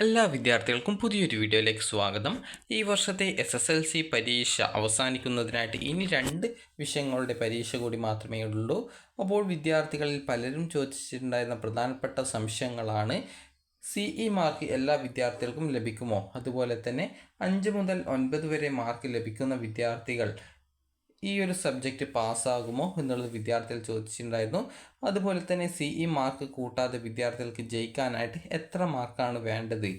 എല്ലാ വിദ്യാർത്ഥികൾക്കും പുതിയൊരു വീഡിയോയിലേക്ക് സ്വാഗതം. ഈ വർഷത്തെ എസ് എസ് എൽ സി പരീക്ഷ അവസാനിക്കുന്നതിനായിട്ട് ഇനി രണ്ട് വിഷയങ്ങളുടെ പരീക്ഷ കൂടി മാത്രമേ ഉള്ളൂ. അപ്പോൾ വിദ്യാർത്ഥികളിൽ പലരും ചോദിച്ചിട്ടുണ്ടായിരുന്ന പ്രധാനപ്പെട്ട സംശയങ്ങളാണ്. സി ഇ മാർക്ക് എല്ലാ വിദ്യാർത്ഥികൾക്കും ലഭിക്കുമോ? അതുപോലെ തന്നെ അഞ്ച് മുതൽ ഒൻപത് വരെ മാർക്ക് ലഭിക്കുന്ന വിദ്യാർത്ഥികൾ ഈ ഒരു സബ്ജക്റ്റ് പാസ്സാകുമോ എന്നുള്ളത് വിദ്യാർത്ഥികൾ ചോദിച്ചിട്ടുണ്ടായിരുന്നു. അതുപോലെ തന്നെ സി ഇ മാർക്ക് കൂട്ടാതെ വിദ്യാർത്ഥികൾക്ക് ജയിക്കാനായിട്ട് എത്ര മാർക്കാണ് വേണ്ടത്?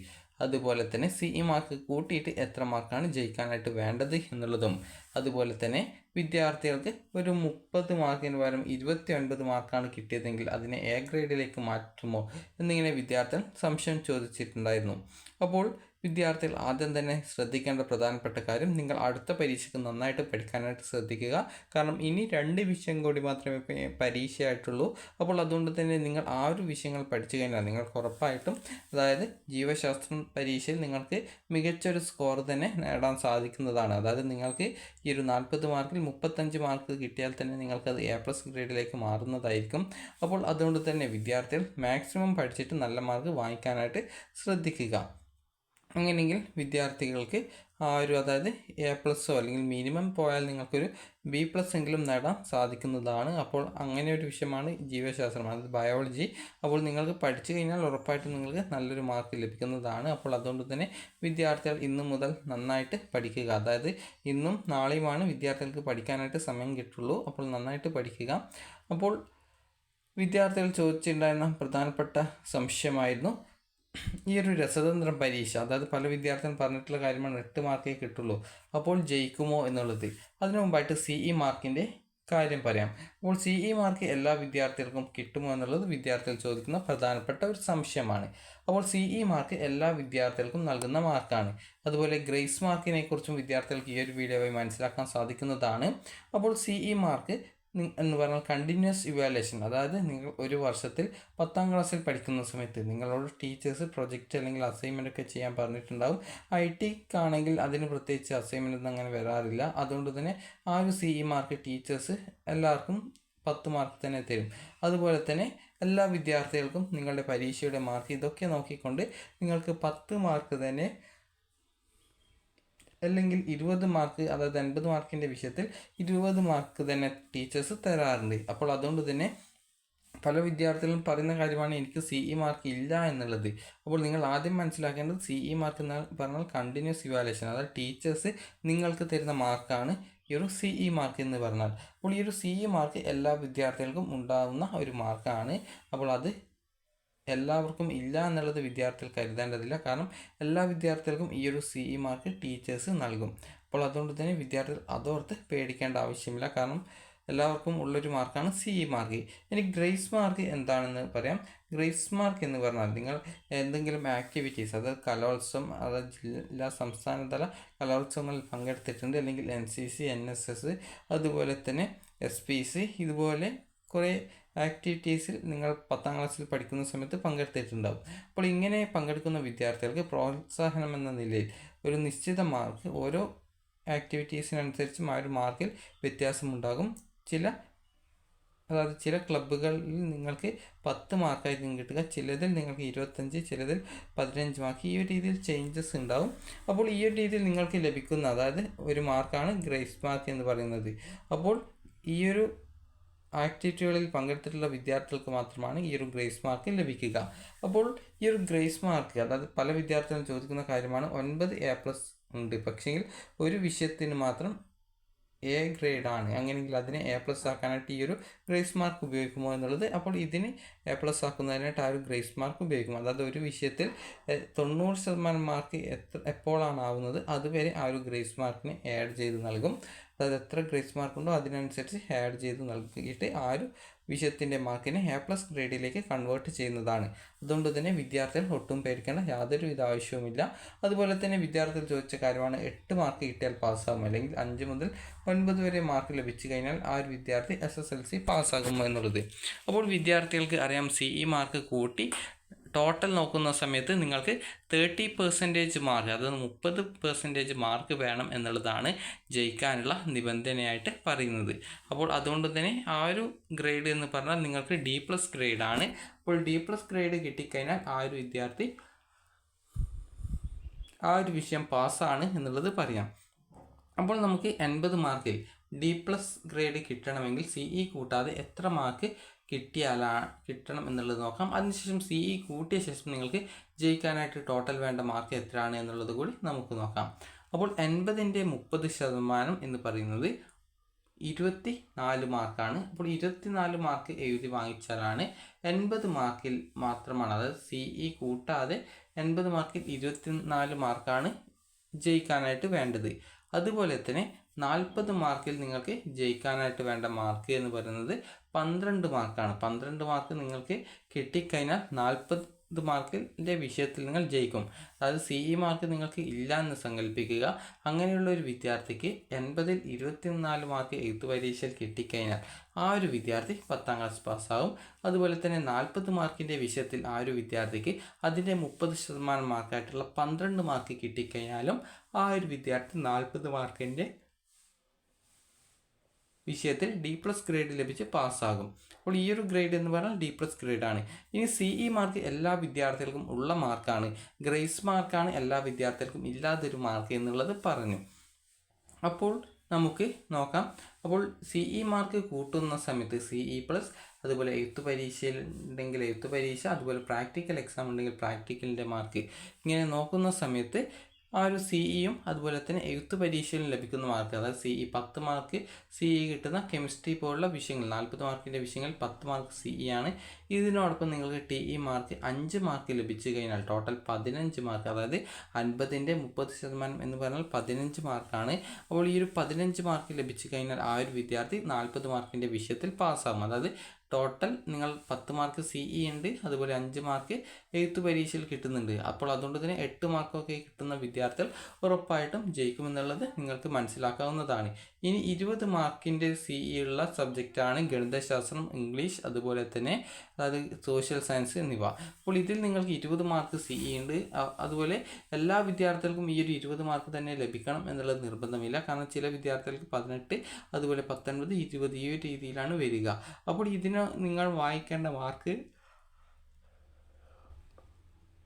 അതുപോലെ തന്നെ സി ഇ മാർക്ക് കൂട്ടിയിട്ട് എത്ര മാർക്കാണ് ജയിക്കാനായിട്ട് വേണ്ടത് എന്നുള്ളതും. അതുപോലെ തന്നെ വിദ്യാർത്ഥികൾക്ക് ഒരു മുപ്പത് മാർക്കിന് പകരം ഇരുപത്തി ഒൻപത് മാർക്കാണ് കിട്ടിയതെങ്കിൽ അതിനെ എ ഗ്രേഡിലേക്ക് മാറ്റുമോ എന്നിങ്ങനെ വിദ്യാർത്ഥികൾ സംശയം ചോദിച്ചിട്ടുണ്ടായിരുന്നു. അപ്പോൾ വിദ്യാർത്ഥികൾ ആദ്യം തന്നെ ശ്രദ്ധിക്കേണ്ട പ്രധാനപ്പെട്ട കാര്യം നിങ്ങൾ അടുത്ത പരീക്ഷയ്ക്ക് നന്നായിട്ട് പഠിക്കാനായിട്ട് ശ്രദ്ധിക്കുക. കാരണം ഇനി രണ്ട് വിഷയം കൂടി മാത്രമേ പരീക്ഷയായിട്ടുള്ളൂ. അപ്പോൾ അതുകൊണ്ട് തന്നെ നിങ്ങൾ ആ ഒരു വിഷയങ്ങൾ പഠിച്ചു കഴിഞ്ഞാൽ നിങ്ങൾക്ക് ഉറപ്പായിട്ടും അതായത് ജീവശാസ്ത്രം പരീക്ഷയിൽ നിങ്ങൾക്ക് മികച്ചൊരു സ്കോർ തന്നെ നേടാൻ സാധിക്കുന്നതാണ്. അതായത് നിങ്ങൾക്ക് ഈ ഒരു നാൽപ്പത് മാർക്കിൽ മുപ്പത്തഞ്ച് മാർക്ക് കിട്ടിയാൽ തന്നെ നിങ്ങൾക്കത് എ പ്ലസ് ഗ്രേഡിലേക്ക് മാറുന്നതായിരിക്കും. അപ്പോൾ അതുകൊണ്ട് തന്നെ വിദ്യാർത്ഥികൾ മാക്സിമം പഠിച്ചിട്ട് നല്ല മാർക്ക് വാങ്ങിക്കാനായിട്ട് ശ്രദ്ധിക്കുക. അങ്ങനെയെങ്കിൽ വിദ്യാർത്ഥികൾക്ക് ആ ഒരു അതായത് എ പ്ലസ്സോ അല്ലെങ്കിൽ മിനിമം പോയാൽ നിങ്ങൾക്കൊരു ബി പ്ലസ് എങ്കിലും നേടാൻ സാധിക്കുന്നതാണ്. അപ്പോൾ അങ്ങനെ ഒരു വിഷയമാണ് ജീവശാസ്ത്രം അതായത് ബയോളജി അപ്പോൾ നിങ്ങൾക്ക് പഠിച്ചു കഴിഞ്ഞാൽ ഉറപ്പായിട്ടും നിങ്ങൾക്ക് നല്ലൊരു മാർക്ക് ലഭിക്കുന്നതാണ്. അപ്പോൾ അതുകൊണ്ട് തന്നെ വിദ്യാർത്ഥികൾ ഇന്നു മുതൽ നന്നായിട്ട് പഠിക്കുക. അതായത് ഇന്നും നാളെയുമാണ് വിദ്യാർത്ഥികൾക്ക് പഠിക്കാനായിട്ട് സമയം കിട്ടുള്ളൂ. അപ്പോൾ നന്നായിട്ട് പഠിക്കുക. അപ്പോൾ വിദ്യാർത്ഥികൾ ചോദിച്ചിട്ടുണ്ടായിരുന്ന പ്രധാനപ്പെട്ട സംശയമായിരുന്നു. ഈ ഒരു രസതന്ത്രം പരീക്ഷ അതായത് പല വിദ്യാർത്ഥികൾ പറഞ്ഞിട്ടുള്ള കാര്യമാണ് എട്ട് മാർക്കേ കിട്ടുള്ളൂ. അപ്പോൾ ജയിക്കുമോ എന്നുള്ളത്. അതിനു മുമ്പായിട്ട് സി ഇ മാർക്കിന്റെ കാര്യം പറയാം. അപ്പോൾ സി ഇ മാർക്ക് എല്ലാ വിദ്യാർത്ഥികൾക്കും കിട്ടുമോ എന്നുള്ളത് വിദ്യാർത്ഥികൾ ചോദിക്കുന്ന പ്രധാനപ്പെട്ട ഒരു സംശയമാണ്. അപ്പോൾ സി ഇ മാർക്ക് എല്ലാ വിദ്യാർത്ഥികൾക്കും നൽകുന്ന മാർക്കാണ്. അതുപോലെ ഗ്രേസ് മാർക്കിനെ കുറിച്ചും വിദ്യാർത്ഥികൾക്ക് ഈ ഒരു വീഡിയോ വഴി മനസ്സിലാക്കാൻ സാധിക്കുന്നതാണ്. അപ്പോൾ സി ഇ മാർക്ക് എന്ന് പറഞ്ഞാൽ കണ്ടിന്യൂസ് ഇവാലുവേഷൻ അതായത് നിങ്ങൾ ഒരു വർഷത്തിൽ പത്താം ക്ലാസ്സിൽ പഠിക്കുന്ന സമയത്ത് നിങ്ങളോട് ടീച്ചേഴ്സ് പ്രൊജക്റ്റ് അല്ലെങ്കിൽ അസൈൻമെന്റ് ഒക്കെ ചെയ്യാൻ പറഞ്ഞിട്ടുണ്ടാവും. ഐ ടിക്കാണെങ്കിൽ അതിന് പ്രത്യേകിച്ച് അസൈൻമെന്റ് ഒന്നും അങ്ങനെ വരാറില്ല. അതുകൊണ്ട് തന്നെ ആ ഒരു സി ഇ മാർക്ക് ടീച്ചേഴ്സ് എല്ലാവർക്കും പത്ത് മാർക്ക് തന്നെ തരും. അതുപോലെ തന്നെ എല്ലാ വിദ്യാർത്ഥികൾക്കും നിങ്ങളുടെ പരീക്ഷയുടെ മാർക്ക് ഇതൊക്കെ നോക്കിക്കൊണ്ട് നിങ്ങൾക്ക് പത്ത് മാർക്ക് തന്നെ അല്ലെങ്കിൽ ഇരുപത് മാർക്ക് അതായത് അൻപത് മാർക്കിന്റെ വിഷയത്തിൽ ഇരുപത് മാർക്ക് തന്നെ ടീച്ചേഴ്സ് തരാറുണ്ട്. അപ്പോൾ അതുകൊണ്ട് തന്നെ പല വിദ്യാർത്ഥികളും പറയുന്ന കാര്യമാണ് എനിക്ക് സി ഇ മാർക്ക് ഇല്ല എന്നുള്ളത്. അപ്പോൾ നിങ്ങൾ ആദ്യം മനസ്സിലാക്കേണ്ടത് സി ഇ മാർക്ക് എന്ന് പറഞ്ഞാൽ കണ്ടിന്യൂസ് ഇവാലുവേഷൻ അതായത് ടീച്ചേഴ്സ് നിങ്ങൾക്ക് തരുന്ന മാർക്കാണ് ഈ ഒരു സി ഇ മാർക്ക് എന്ന് പറഞ്ഞാൽ. അപ്പോൾ ഈ ഒരു സി ഇ മാർക്ക് എല്ലാ വിദ്യാർത്ഥികൾക്കും ഉണ്ടാകുന്ന ഒരു മാർക്കാണ് അപ്പോൾ അത് എല്ലാവർക്കും ഇല്ല എന്നുള്ളത് വിദ്യാർത്ഥികൾ കരുതേണ്ടതില്ല. കാരണം എല്ലാ വിദ്യാർത്ഥികൾക്കും ഈ ഒരു സി ഇ മാർക്ക് ടീച്ചേഴ്സ് നൽകും. അപ്പോൾ അതുകൊണ്ട് തന്നെ വിദ്യാർത്ഥികൾ അതോർത്ത് പേടിക്കേണ്ട ആവശ്യമില്ല. കാരണം എല്ലാവർക്കും ഉള്ളൊരു മാർക്കാണ് സി ഇ മാർക്ക് ഇനി ഗ്രേസ് മാർക്ക് എന്താണെന്ന് പറയാം. ഗ്രേസ് മാർക്ക് എന്ന് പറഞ്ഞാൽ നിങ്ങൾ എന്തെങ്കിലും ആക്ടിവിറ്റീസ് അതായത് കലോത്സവം അതായത് ജില്ലാ സംസ്ഥാനതല കലോത്സവങ്ങളിൽ പങ്കെടുത്തിട്ടുണ്ട്. അല്ലെങ്കിൽ N C C N S S അതുപോലെ തന്നെ എസ് പി സി ഇതുപോലെ കുറേ ആക്ടിവിറ്റീസിൽ നിങ്ങൾ പത്താം ക്ലാസ്സിൽ പഠിക്കുന്ന സമയത്ത് പങ്കെടുത്തിട്ടുണ്ടാവും. അപ്പോൾ ഇങ്ങനെ പങ്കെടുക്കുന്ന വിദ്യാർത്ഥികൾക്ക് പ്രോത്സാഹനം എന്ന നിലയിൽ ഒരു നിശ്ചിത മാർക്ക് ഓരോ ആക്ടിവിറ്റീസിനനുസരിച്ചും ആ ഒരു മാർക്കിൽ വ്യത്യാസമുണ്ടാകും. ചില അതായത് ചില ക്ലബ്ബുകളിൽ നിങ്ങൾക്ക് പത്ത് മാർക്കായിരിക്കും കിട്ടുക. ചിലതിൽ നിങ്ങൾക്ക് ഇരുപത്തഞ്ച് ചിലതിൽ പതിനഞ്ച് മാർക്ക് ഈ ഒരു രീതിയിൽ ചേഞ്ചസ് ഉണ്ടാവും. അപ്പോൾ ഈ ഒരു രീതിയിൽ നിങ്ങൾക്ക് ലഭിക്കുന്ന അതായത് ഒരു മാർക്കാണ് ഗ്രേസ് മാർക്ക് എന്ന് പറയുന്നത്. അപ്പോൾ ഈ ഒരു ആക്ടിവിറ്റികളിൽ പങ്കെടുത്തിട്ടുള്ള വിദ്യാർത്ഥികൾക്ക് മാത്രമാണ് ഈ ഒരു ഗ്രേസ് മാർക്ക് ലഭിക്കുക. അപ്പോൾ ഈ ഒരു ഗ്രേസ് മാർക്ക് അതായത് പല വിദ്യാർത്ഥികളും ചോദിക്കുന്ന കാര്യമാണ് ഒൻപത് എ പ്ലസ് ഉണ്ട്. പക്ഷേങ്കിൽ ഒരു വിഷയത്തിന് മാത്രം എ ഗ്രേഡ് ആണ്. അങ്ങനെയെങ്കിൽ അതിനെ എ പ്ലസ് ആക്കാനായിട്ട് ഈ ഒരു ഗ്രേസ് മാർക്ക് ഉപയോഗിക്കുമോ എന്നുള്ളത് അപ്പോൾ ഇതിന് എ പ്ലസ് ആക്കുന്നതിനായിട്ട് ആ ഒരു ഗ്രേസ് മാർക്ക് ഉപയോഗിക്കും. അതായത് ഒരു വിഷയത്തിൽ തൊണ്ണൂറ് ശതമാനം മാർക്ക് എത്ര എപ്പോഴാണ് ആവുന്നത് അതുവരെ ആ ഒരു ഗ്രേസ് മാർക്കിന് ആഡ് ചെയ്ത് നൽകും. അതായത് എത്ര ഗ്രേസ് മാർക്ക് ഉണ്ടോ അതിനനുസരിച്ച് ആഡ് ചെയ്ത് നൽകിയിട്ട് ആ ഒരു വിഷയത്തിന്റെ മാർക്കിനെ എ പ്ലസ് ഗ്രേഡിലേക്ക് കൺവേർട്ട് ചെയ്യുന്നതാണ്. അതുകൊണ്ട് തന്നെ വിദ്യാർത്ഥികൾ ഒട്ടും പേടിക്കേണ്ട യാതൊരു വിധ ആവശ്യവുമില്ല. അതുപോലെ തന്നെ വിദ്യാർത്ഥികൾ ചോദിച്ച കാര്യമാണ് എട്ട് മാർക്ക് കിട്ടിയാൽ പാസ്സാകും അല്ലെങ്കിൽ അഞ്ച് മുതൽ ഒൻപത് വരെ മാർക്ക് ലഭിച്ചു കഴിഞ്ഞാൽ ആ ഒരു വിദ്യാർത്ഥി എസ് എസ് എൽ സി പാസ്സാകുമോ എന്നുള്ളത്. അപ്പോൾ വിദ്യാർത്ഥികൾക്ക് അറിയാം സി ഇ മാർക്ക് കൂട്ടി ടോട്ടൽ നോക്കുന്ന സമയത്ത് നിങ്ങൾക്ക് തേർട്ടി പെർസെന്റേജ് മാർക്ക് അതായത് മുപ്പത് പെർസെന്റേജ് മാർക്ക് വേണം എന്നുള്ളതാണ് ജയിക്കാനുള്ള നിബന്ധനയായിട്ട് പറയുന്നത്. അപ്പോൾ അതുകൊണ്ട് തന്നെ ആ ഒരു ഗ്രേഡ് എന്ന് പറഞ്ഞാൽ നിങ്ങൾക്ക് ഡി പ്ലസ് ഗ്രേഡാണ് അപ്പോൾ ഡി പ്ലസ് ഗ്രേഡ് കിട്ടിക്കഴിഞ്ഞാൽ ആ ഒരു വിദ്യാർത്ഥി ആ ഒരു വിഷയം പാസ്സാണ് എന്നുള്ളത് പറയാം. അപ്പോൾ നമുക്ക് എൺപത് മാർക്കിൽ ഡി പ്ലസ് ഗ്രേഡ് കിട്ടണമെങ്കിൽ സി ഇ കൂട്ടാതെ എത്ര മാർക്ക് കിട്ടിയാലാ കിട്ടണം എന്നുള്ളത് നോക്കാം. അതിനുശേഷം സി ഇ കൂട്ടിയ ശേഷം നിങ്ങൾക്ക് ജയിക്കാനായിട്ട് ടോട്ടൽ വേണ്ട മാർക്ക് എത്രയാണ് എന്നുള്ളത് കൂടി നമുക്ക് നോക്കാം. അപ്പോൾ എൺപതിന്റെ മുപ്പത് ശതമാനം എന്ന് പറയുന്നത് ഇരുപത്തി നാല് മാർക്കാണ് അപ്പോൾ ഇരുപത്തി നാല് മാർക്ക് എഴുതി വാങ്ങിച്ചാലാണ് എൺപത് മാർക്കിൽ മാത്രമാണ് അതായത് സി ഇ കൂട്ടാതെ എൺപത് മാർക്കിൽ ഇരുപത്തി നാല് മാർക്കാണ് ജയിക്കാനായിട്ട് വേണ്ടത്. അതുപോലെ തന്നെ നാൽപ്പത് മാർക്കിൽ നിങ്ങൾക്ക് ജയിക്കാനായിട്ട് വേണ്ട മാർക്ക് എന്ന് പറയുന്നത് പന്ത്രണ്ട് മാർക്കാണ്. പന്ത്രണ്ട് മാർക്ക് നിങ്ങൾക്ക് കിട്ടിക്കഴിഞ്ഞാൽ നാൽപ്പത് മാർക്കിന്റെ വിഷയത്തിൽ നിങ്ങൾ ജയിക്കും. അതായത് സി ഇ മാർക്ക് നിങ്ങൾക്ക് ഇല്ല എന്ന് സങ്കല്പിക്കുക അങ്ങനെയുള്ള ഒരു വിദ്യാർത്ഥിക്ക് എൺപതിൽ ഇരുപത്തിനാല് മാർക്ക് എഴുത്ത് പരീക്ഷയിൽ കിട്ടിക്കഴിഞ്ഞാൽ ആ ഒരു വിദ്യാർത്ഥി പത്താം ക്ലാസ് പാസ്സാകും. അതുപോലെ തന്നെ നാൽപ്പത് മാർക്കിന്റെ വിഷയത്തിൽ ആ ഒരു വിദ്യാർത്ഥിക്ക് അതിന്റെ മുപ്പത് ശതമാനം മാർക്കായിട്ടുള്ള പന്ത്രണ്ട് മാർക്ക് കിട്ടിക്കഴിഞ്ഞാലും ആ ഒരു വിദ്യാർത്ഥി നാൽപ്പത് മാർക്കിന്റെ വിഷയത്തിൽ ഡി പ്ലസ് ഗ്രേഡ് ലഭിച്ച് പാസ്സാകും. അപ്പോൾ ഈ ഒരു ഗ്രേഡ് എന്ന് പറഞ്ഞാൽ ഡി പ്ലസ് ഗ്രേഡാണ് ഇനി സി ഇ മാർക്ക് എല്ലാ വിദ്യാർത്ഥികൾക്കും ഉള്ള മാർക്കാണ് ഗ്രേസ് മാർക്കാണ് എല്ലാ വിദ്യാർത്ഥികൾക്കും ഇല്ലാത്തൊരു മാർക്ക് എന്നുള്ളത് പറഞ്ഞു. അപ്പോൾ നമുക്ക് നോക്കാം. അപ്പോൾ സി ഇ മാർക്ക് കൂട്ടുന്ന സമയത്ത് സി ഇ പ്ലസ് അതുപോലെ എഴുത്ത് പരീക്ഷയിൽ ഉണ്ടെങ്കിൽ എഴുത്ത് പരീക്ഷ അതുപോലെ പ്രാക്ടിക്കൽ എക്സാം ഉണ്ടെങ്കിൽ പ്രാക്ടിക്കലിന്റെ മാർക്ക് ഇങ്ങനെ നോക്കുന്ന സമയത്ത് ആ ഒരു സി ഇയും അതുപോലെ തന്നെ എഴുത്ത് പരീക്ഷയിൽ ലഭിക്കുന്ന മാർക്ക് അതായത് സി ഇ പത്ത് മാർക്ക് സി ഇ കിട്ടുന്ന കെമിസ്ട്രി പോലുള്ള വിഷയങ്ങൾ നാൽപ്പത് മാർക്കിന്റെ വിഷയങ്ങൾ പത്ത് മാർക്ക് സി ഇ ആണ്. ഇതിനോടൊപ്പം നിങ്ങൾക്ക് ടി ഇ മാർക്ക് അഞ്ച് മാർക്ക് ലഭിച്ചു കഴിഞ്ഞാൽ ടോട്ടൽ പതിനഞ്ച് മാർക്ക് അതായത് അൻപതിന്റെ മുപ്പത് ശതമാനം എന്ന് പറഞ്ഞാൽ പതിനഞ്ച് മാർക്കാണ് അപ്പോൾ ഈ ഒരു പതിനഞ്ച് മാർക്ക് ലഭിച്ചു കഴിഞ്ഞാൽ ആ ഒരു വിദ്യാർത്ഥി നാൽപ്പത് മാർക്കിന്റെ വിഷയത്തിൽ പാസ്സാകും അതായത് ടോട്ടൽ നിങ്ങൾ പത്ത് മാർക്ക് സി ഇ ഉണ്ട് അതുപോലെ അഞ്ച് മാർക്ക് എഴുത്ത് പരീക്ഷയിൽ കിട്ടുന്നുണ്ട്. അപ്പോൾ അതുകൊണ്ട് തന്നെ എട്ട് മാർക്കൊക്കെ കിട്ടുന്ന വിദ്യാർത്ഥികൾ ഉറപ്പായിട്ടും ജയിക്കുമെന്നുള്ളത് നിങ്ങൾക്ക് മനസ്സിലാക്കാവുന്നതാണ്. ഇനി ഇരുപത് മാർക്കിന്റെ സി ഇ ഉള്ള സബ്ജക്റ്റാണ് ഗണിതശാസ്ത്രം ഇംഗ്ലീഷ് അതുപോലെ തന്നെ അതായത് സോഷ്യൽ സയൻസ് എന്നിവ. അപ്പോൾ ഇതിൽ നിങ്ങൾക്ക് ഇരുപത് മാർക്ക് സി ഇ ഉണ്ട്. അതുപോലെ എല്ലാ വിദ്യാർത്ഥികൾക്കും ഈ ഒരു ഇരുപത് മാർക്ക് തന്നെ ലഭിക്കണം എന്നുള്ളത് നിർബന്ധമില്ല. കാരണം ചില വിദ്യാർത്ഥികൾക്ക് പതിനെട്ട് അതുപോലെ പത്തൊൻപത് ഇരുപത് ഈ ഒരു രീതിയിലാണ് വരിക. അപ്പോൾ ഇതിന് നിങ്ങൾ വായിക്കേണ്ട മാർക്ക്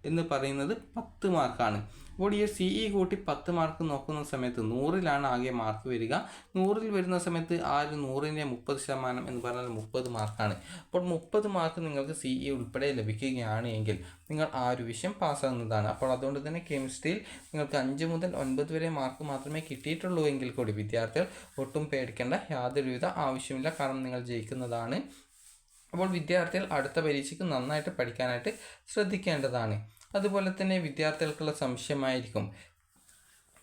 എന്ന് പറയുന്നത് പത്ത് മാർക്കാണ്. അപ്പോൾ ഈ സി ഇ കൂട്ടി പത്ത് മാർക്ക് നോക്കുന്ന സമയത്ത് നൂറിലാണ് ആകെ മാർക്ക് വരിക. നൂറിൽ വരുന്ന സമയത്ത് ആ ഒരു നൂറിന്റെ മുപ്പത് ശതമാനം എന്ന് പറഞ്ഞാൽ മുപ്പത് മാർക്കാണ്. അപ്പോൾ മുപ്പത് മാർക്ക് നിങ്ങൾക്ക് സി ഇ ഉൾപ്പെടെ ലഭിക്കുകയാണ് എങ്കിൽ നിങ്ങൾ ആ ഒരു വിഷയം പാസ്സാകുന്നതാണ്. അപ്പോൾ അതുകൊണ്ട് തന്നെ കെമിസ്ട്രിയിൽ നിങ്ങൾക്ക് അഞ്ച് മുതൽ ഒൻപത് വരെ മാർക്ക് മാത്രമേ കിട്ടിയിട്ടുള്ളൂ എങ്കിൽ കൂടി വിദ്യാർത്ഥികൾ ഒട്ടും പേടിക്കേണ്ട യാതൊരുവിധ ആവശ്യമില്ല. കാരണം നിങ്ങൾ ജയിക്കുന്നതാണ്. അപ്പോൾ വിദ്യാർത്ഥികൾ അടുത്ത പരീക്ഷയ്ക്ക് നന്നായിട്ട് പഠിക്കാനായിട്ട് ശ്രദ്ധിക്കേണ്ടതാണ്. അതുപോലെ തന്നെ വിദ്യാർത്ഥികൾക്കുള്ള സംശയമായിരിക്കും.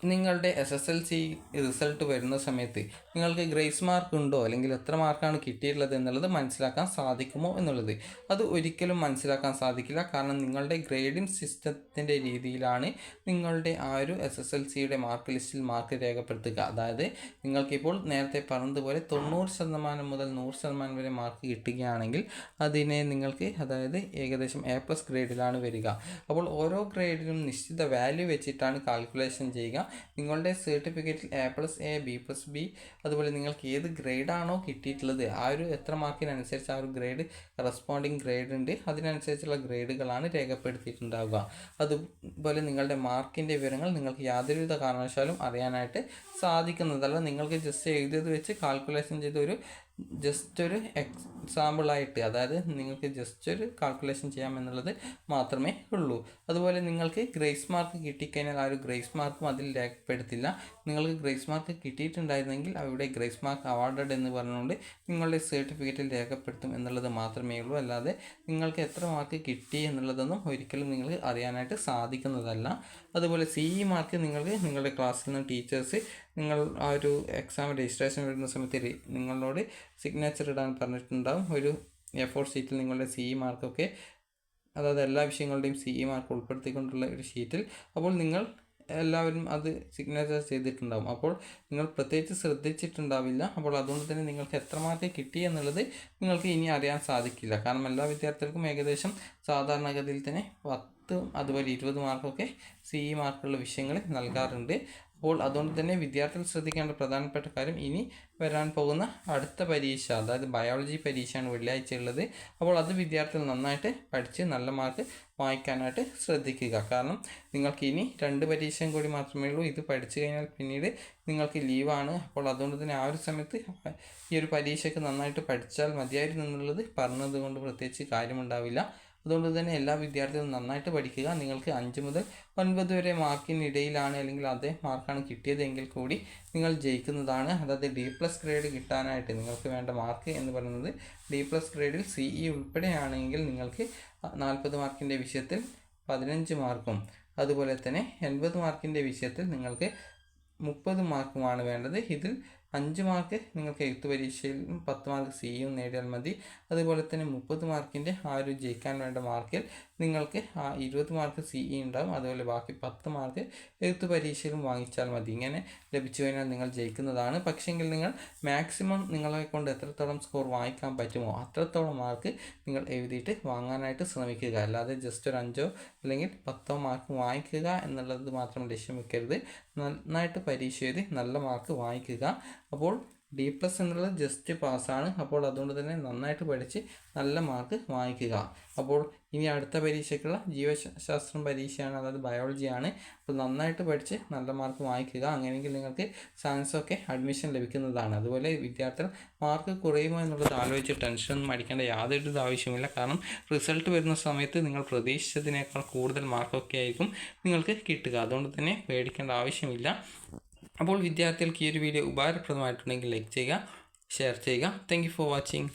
നിങ്ങളുടെ S S L C result വരുന്ന സമയത്ത് നിങ്ങൾക്ക് ഗ്രേസ് മാർക്ക് ഉണ്ടോ? അല്ലെങ്കിൽ എത്ര മാർക്കാണ് കിട്ടിയിട്ടുള്ളത് എന്നുള്ളത് മനസ്സിലാക്കാൻ സാധിക്കുമോ എന്നുള്ളത്. അത് ഒരിക്കലും മനസ്സിലാക്കാൻ സാധിക്കില്ല. കാരണം നിങ്ങളുടെ ഗ്രേഡിംഗ് സിസ്റ്റത്തിന്റെ രീതിയിലാണ് നിങ്ങളുടെ ആ ഒരു എസ് എസ് എൽ സിയുടെ മാർക്ക് ലിസ്റ്റിൽ മാർക്ക് രേഖപ്പെടുത്തുക. അതായത് നിങ്ങൾക്കിപ്പോൾ നേരത്തെ പറഞ്ഞതുപോലെ തൊണ്ണൂറ് ശതമാനം മുതൽ നൂറ് ശതമാനം വരെ മാർക്ക് കിട്ടുകയാണെങ്കിൽ അതിനെ നിങ്ങൾക്ക് അതായത് ഏകദേശം എ പ്ലസ് ഗ്രേഡിലാണ് വരിക. അപ്പോൾ ഓരോ ഗ്രേഡിലും നിശ്ചിത വാല്യൂ വെച്ചിട്ടാണ് കാൽക്കുലേഷൻ ചെയ്യുക. നിങ്ങളുടെ സർട്ടിഫിക്കറ്റിൽ A plus A B plus B അതുപോലെ നിങ്ങൾക്ക് ഏത് ഗ്രേഡാണോ കിട്ടിയിട്ടുള്ളത് ആ ഒരു എത്ര മാർക്കിനനുസരിച്ച് ആ ഒരു ഗ്രേഡ് കറസ്പോണ്ടിങ് ഗ്രേഡ് ഉണ്ട് അതിനനുസരിച്ചുള്ള ഗ്രേഡുകളാണ് രേഖപ്പെടുത്തിയിട്ടുണ്ടാവുക. അതുപോലെ നിങ്ങളുടെ മാർക്കിന്റെ വിവരങ്ങൾ നിങ്ങൾക്ക് യാതൊരുവിധ കാരണവശാലും അറിയാനായിട്ട് സാധിക്കുന്നതല്ല. നിങ്ങൾക്ക് ജസ്റ്റ് എഴുതിയത് വെച്ച് കാൽക്കുലേഷൻ ചെയ്ത ഒരു ജസ്റ്റ് ഒരു എക്സാമ്പിളായിട്ട് അതായത് നിങ്ങൾക്ക് ജസ്റ്റ് ഒരു കാൽക്കുലേഷൻ ചെയ്യാമെന്നുള്ളത് മാത്രമേ ഉള്ളൂ. അതുപോലെ നിങ്ങൾക്ക് ഗ്രേസ് മാർക്ക് കിട്ടിക്കഴിഞ്ഞാൽ ആ ഒരു ഗ്രേസ് മാർക്കും അതിൽ രേഖപ്പെടുത്തില്ല. നിങ്ങൾക്ക് ഗ്രേസ് മാർക്ക് കിട്ടിയിട്ടുണ്ടായിരുന്നെങ്കിൽ അവിടെ ഗ്രേസ് മാർക്ക് അവാർഡഡ് എന്ന് പറഞ്ഞുകൊണ്ട് നിങ്ങളുടെ സർട്ടിഫിക്കറ്റിൽ രേഖപ്പെടുത്തും എന്നുള്ളത് മാത്രമേ ഉള്ളൂ. അല്ലാതെ നിങ്ങൾക്ക് എത്ര മാർക്ക് കിട്ടി എന്നുള്ളതൊന്നും ഒരിക്കലും നിങ്ങൾ അറിയാനായിട്ട് സാധിക്കുന്നതല്ല. അതുപോലെ സി ഇ മാർക്ക് നിങ്ങൾക്ക് നിങ്ങളുടെ ക്ലാസ്സിൽ നിന്ന് ടീച്ചേഴ്സ് നിങ്ങൾ ആ ഒരു എക്സാം രജിസ്ട്രേഷൻ വരുന്ന സമയത്ത് നിങ്ങളോട് സിഗ്നേച്ചർ ഇടാൻ പറഞ്ഞിട്ടുണ്ടാകും ഒരു എ ഷീറ്റിൽ നിങ്ങളുടെ സി ഇ മാർക്കൊക്കെ അതായത് എല്ലാ വിഷയങ്ങളുടെയും സി ഇ മാർക്ക് ഉൾപ്പെടുത്തിക്കൊണ്ടുള്ള ഒരു ഷീറ്റിൽ അപ്പോൾ നിങ്ങൾ എല്ലാവരും അത് സിഗ്നേച്ചർ ചെയ്തിട്ടുണ്ടാകും അപ്പോൾ നിങ്ങൾ പ്രത്യേകിച്ച് ശ്രദ്ധിച്ചിട്ടുണ്ടാവില്ല. അപ്പോൾ അതുകൊണ്ട് തന്നെ നിങ്ങൾക്ക് എത്ര മാർക്ക് കിട്ടി എന്നുള്ളത് നിങ്ങൾക്ക് ഇനി അറിയാൻ സാധിക്കില്ല. കാരണം എല്ലാ വിദ്യാർത്ഥികൾക്കും ഏകദേശം സാധാരണഗതിയിൽ തന്നെ പത്ത് അതുപോലെ ഇരുപത് മാർക്കൊക്കെ സി ഇ മാർക്കുള്ള വിഷയങ്ങൾ നൽകാറുണ്ട്. അപ്പോൾ അതുകൊണ്ട് തന്നെ വിദ്യാർത്ഥികൾ ശ്രദ്ധിക്കേണ്ട പ്രധാനപ്പെട്ട കാര്യം ഇനി വരാൻ പോകുന്ന അടുത്ത പരീക്ഷ അതായത് ബയോളജി പരീക്ഷയാണ് വെള്ളിയാഴ്ച ഉള്ളത്. അപ്പോൾ അത് വിദ്യാർത്ഥികൾ നന്നായിട്ട് പഠിച്ച് നല്ല മാർക്ക് വാങ്ങിക്കാനായിട്ട് ശ്രദ്ധിക്കുക. കാരണം നിങ്ങൾക്ക് ഇനി രണ്ട് പരീക്ഷയും കൂടി മാത്രമേ ഉള്ളൂ. ഇത് പഠിച്ചു കഴിഞ്ഞാൽ പിന്നീട് നിങ്ങൾക്ക് ലീവാണ് അപ്പോൾ അതുകൊണ്ട് തന്നെ ആ ഒരു സമയത്ത് ഈ ഒരു പരീക്ഷയ്ക്ക് നന്നായിട്ട് പഠിച്ചാൽ മതിയായിരുന്നു എന്നുള്ളത് പറഞ്ഞത് കൊണ്ട് പ്രത്യേകിച്ച് കാര്യമുണ്ടാവില്ല. അതുകൊണ്ട് തന്നെ എല്ലാ വിദ്യാർത്ഥികളും നന്നായിട്ട് പഠിക്കുക. നിങ്ങൾക്ക് അഞ്ച് മുതൽ ഒൻപത് വരെ മാർക്കിനിടയിലാണ് അല്ലെങ്കിൽ അതേ മാർക്കാണ് കിട്ടിയതെങ്കിൽ കൂടി നിങ്ങൾ ജയിക്കുന്നതാണ്. അതായത് ഡി പ്ലസ് ഗ്രേഡ് കിട്ടാനായിട്ട് നിങ്ങൾക്ക് വേണ്ട മാർക്ക് എന്ന് പറയുന്നത് ഡി പ്ലസ് ഗ്രേഡിൽ സി ഇ ഉൾപ്പെടെയാണെങ്കിൽ നിങ്ങൾക്ക് നാൽപ്പത് മാർക്കിന്റെ വിഷയത്തിൽ പതിനഞ്ച് മാർക്കും അതുപോലെ തന്നെ എൺപത് മാർക്കിന്റെ വിഷയത്തിൽ നിങ്ങൾക്ക് മുപ്പത് മാർക്കുമാണ് വേണ്ടത്. ഇതിൽ അഞ്ച് മാർക്ക് നിങ്ങൾക്ക് എഴുത്ത് പരീക്ഷയിലും പത്ത് മാർക്ക് സിയും നേടിയാൽ മതി. അതുപോലെ തന്നെ മുപ്പത് മാർക്കിന്റെ ആ ഒരു ജയിക്കാൻ വേണ്ട മാർക്കിൽ നിങ്ങൾക്ക് ആ ഇരുപത് മാർക്ക് സി ഇ ഉണ്ടാകും അതുപോലെ ബാക്കി പത്ത് മാർക്ക് എഴുത്ത് പരീക്ഷയിലും വാങ്ങിച്ചാൽ മതി. ഇങ്ങനെ ലഭിച്ചു കഴിഞ്ഞാൽ നിങ്ങൾ ജയിക്കുന്നതാണ്. പക്ഷേങ്കിൽ നിങ്ങൾ മാക്സിമം നിങ്ങളെ കൊണ്ട് എത്രത്തോളം സ്കോർ വാങ്ങിക്കാൻ പറ്റുമോ അത്രത്തോളം മാർക്ക് നിങ്ങൾ എഴുതിയിട്ട് വാങ്ങാനായിട്ട് ശ്രമിക്കുക. അല്ലാതെ ജസ്റ്റ് ഒരു അഞ്ചോ അല്ലെങ്കിൽ പത്തോ മാർക്ക് വാങ്ങിക്കുക എന്നുള്ളത് മാത്രം ലക്ഷ്യം വെക്കരുത്. നന്നായിട്ട് പരീക്ഷ എഴുതി നല്ല മാർക്ക് വാങ്ങിക്കുക. അപ്പോൾ ഡി പ്ലസ് എന്നുള്ളത് ജസ്റ്റ് പാസ്സാണ് അപ്പോൾ അതുകൊണ്ട് തന്നെ നന്നായിട്ട് പഠിച്ച് നല്ല മാർക്ക് വാങ്ങിക്കുക. അപ്പോൾ ഇനി അടുത്ത പരീക്ഷയ്ക്കുള്ള ജീവശാസ്ത്രം പരീക്ഷയാണ് അതായത് ബയോളജിയാണ് അപ്പോൾ നന്നായിട്ട് പഠിച്ച് നല്ല മാർക്ക് വാങ്ങിക്കുക. അങ്ങനെയെങ്കിൽ നിങ്ങൾക്ക് സയൻസൊക്കെ അഡ്മിഷൻ ലഭിക്കുന്നതാണ്. അതുപോലെ വിദ്യാർത്ഥികൾ മാർക്ക് കുറയുമോ എന്നുള്ളത് ആലോചിച്ച് ടെൻഷനൊന്നും അടിക്കേണ്ട യാതൊരു ആവശ്യമില്ല കാരണം റിസൾട്ട് വരുന്ന സമയത്ത് നിങ്ങൾ പ്രതീക്ഷിച്ചതിനേക്കാൾ കൂടുതൽ മാർക്കൊക്കെ ആയിരിക്കും നിങ്ങൾക്ക് കിട്ടുക. അതുകൊണ്ട് തന്നെ പേടിക്കേണ്ട ആവശ്യമില്ല. അപ്പോൾ വിദ്യാർത്ഥികൾക്ക് ഈ ഒരു വീഡിയോ ഉപകാരപ്രദമായിട്ടുണ്ടെങ്കിൽ ലൈക്ക് ചെയ്യുക ഷെയർ ചെയ്യുക. Thank for watching